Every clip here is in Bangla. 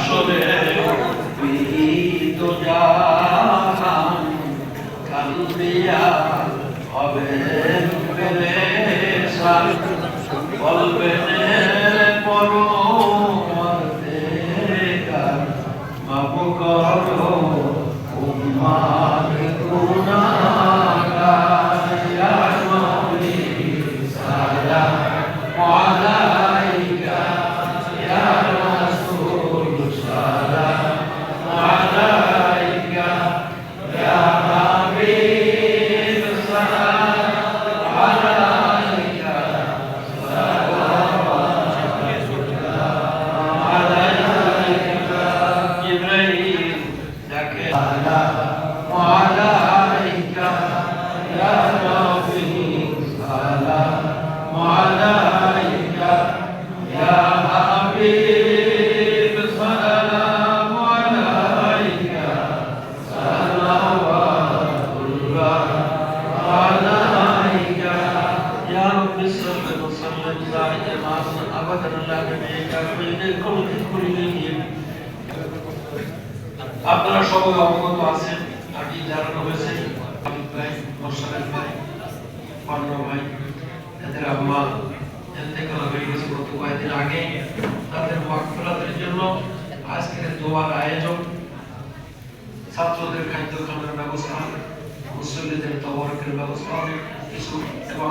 হাসরে বিহিত জাহান কান্দিয়া হবে ابدا لا نبيك بين كل كلهم আপনারা সবাই অবগত আছেন, আগে জানানো হয়েছে ভাই ভাই ভাই, এদের আম্মা ইন্তেকাল হয়ে গেছে গত কয়েকদিন আগে তাদের জন্য আজকের দোয়ার আয়োজন ছাত্রদের খাদ্য ব্যবস্থা, মুসল্লিদের তবরকের ব্যবস্থা, কিছু এবং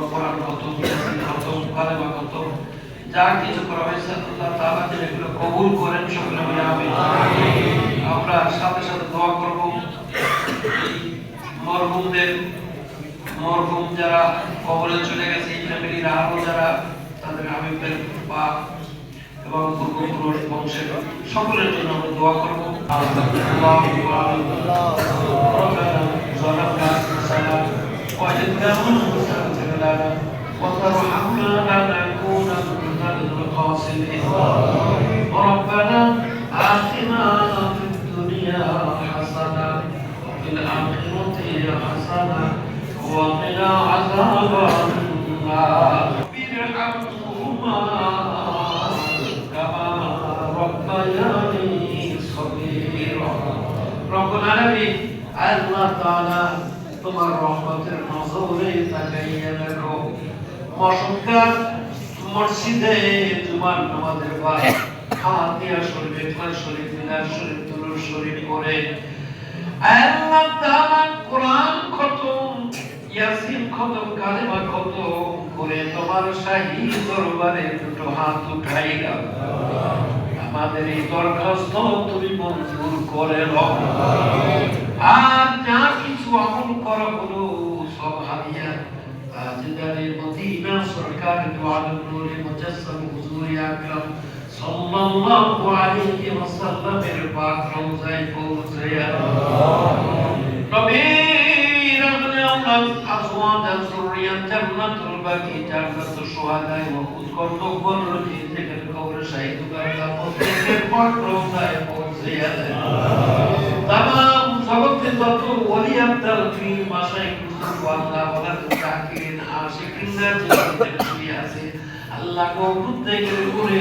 কালেমা যা কিছু করা হয়েছে, আল্লাহ কবুল করেন, সকলে আমিন আমরা সাথে সাথে দোয়া করব এই মরহুমদের মরহুম যারা কবরে চলে গেছে এই ফ্যামিলির আরো যারা তাদের হাবিবের বা এবং পূর্বপুরুষ বংশের সকলের জন্য আমরা দোয়া করবো ربنا ظلمنا انفسنا وان لم تغفر لنا وترحمنا لنكونن من الخاسرين وقنا عذاب النار ارحمهما كما ربياني صغيرا رب العالمين আল্লাহ তাআলা তোমার রহমতের নজরে তাকাইয়া দেখো মশকা মসজিদে জুমার নামাজের পর ফাতিহা শরীফ ইখলাস শরীফ মিলাদ শরীফ দুরূদ শরীফ পড়ে আল্লাহ তাআলা কোরআন খতম ইয়াসিন খতম কালেমা খতম করে তোমার শাহী দরবারে দুটো হাত উঠাইলা আমাদের এই দরখাস্ত তুমি মঞ্জুর করে নাও। আর যা কিছু আমল করা হলো, সব হাদিয়া তাজদারের মদিনা সরকার দোয়াল নূরে মুজাসসাম হুজুর আকরাম সাল্লাল্লাহু আলাইহি ওয়াসাল্লামের পাক রওজায় পৌঁছায়া ربي ربنا أولاد أزواجا ذريا جنة الباقي جنة الشهداء وخذ كل قبر في ذكر القبر شهيد كرتا مستقر পাক রওজায় পৌঁছায়া তামাম জগতের যত ওলি আব্দাল পীর মাশাইখ হুজুর আল্লাহ ওয়ালা তাকিন আশিকিনরা যে শুয়ে আছে আল্লাহ গো প্রত্যেকের করে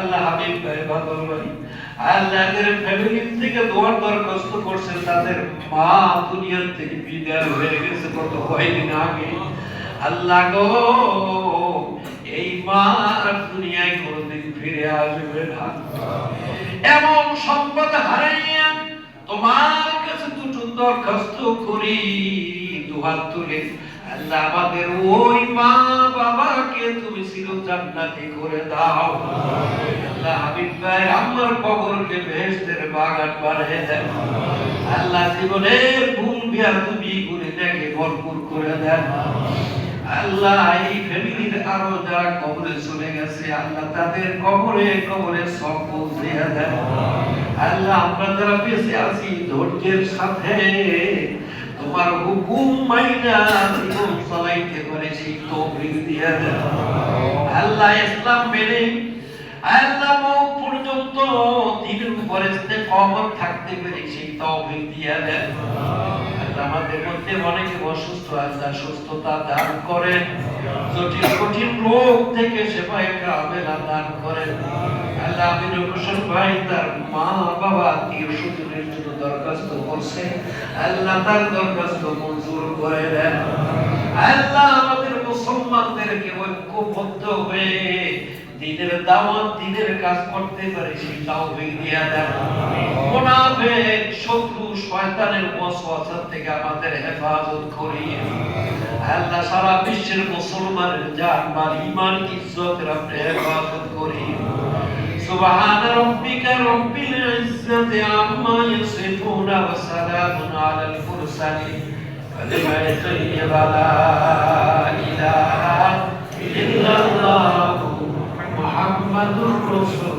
আল্লাহ হাবিব, ভাই বাদল ভাই আল্লাহ এদের ফ্যামিলি থেকে দোয়ার দরখাস্ত করছে তাদের মা দুনিয়ার থেকে বিদায় হয়ে গেছে গত কয়েকদিন আগে। আল্লাহ গো, এই মা দুনিয়ায় কোনোদিন ফিরে আসবে না। এমন সম্পদ হারাইয়া তোমার কাছে দুটো দরখাস্ত করি, দুহাত তুলে। আল্লাহ ওই মা বাবাকে তুমি চির জান্নাতি করে দাও। আল্লাহ হাবিব ভাই আমার কবরকে বেহেশতের বাগান বানিয়ে দেন। আল্লাহ জীবনের ভুল বিয়া তুমি গুণে দেখে ভরপুর করে দেন। আল্লাহ এই ফ্যামিলির আরও যারা কবরে চলে গেছে, আল্লাহ তাদের কবরে কবরে সব পৌঁছিয়া দেন। আল্লাহ আমরা যারা বেঁচে আছি, ধৈর্যের সাথে তোমার হুকুম মাইনা জীবন চালাইতে পারে সেই তৌফিক দিয়া দেন আল্লাহ ইসলাম মেনে, আল্লাহ মৌত পর্যন্ত দিনের উপরে কমত থাকতে পেরে সেই তৌফিক দিয়া দেন আমাদের মধ্যে অনেকে অসুস্থ, আল্লাহ সুস্থতা দান করেন। জটিল, কঠিন রোগ থেকে সেবায় কামেলা দান করেন। আল্লাহ আমির ভাই, তার মা, বাবা আত্মীয় স্বজনের জন্য দরখাস্ত করছে, আল্লাহ তার দরখাস্ত মঞ্জুর করে দেন। আল্লাহ আমাদের মুসলমানদেরকে ঐক্যবদ্ধ হয়ে দিনের দাওয়াত, দিনের কাজ করতে পারে, সেই তৌফিক দিয়া দেন। শত্রু, শয়তানের থেকে আমাদের হেফাজত করিয়ে। আল্লাহ সারা বিশ্বের মুসলমানের জান, মাল, ঈমান, ইজ্জতের আপনি হেফাজত করিয়ে। سبحان ربك رب العزة عما يصفون وسلام على المرسلين كلمة طيبة لا إله إلا الله محمد رسول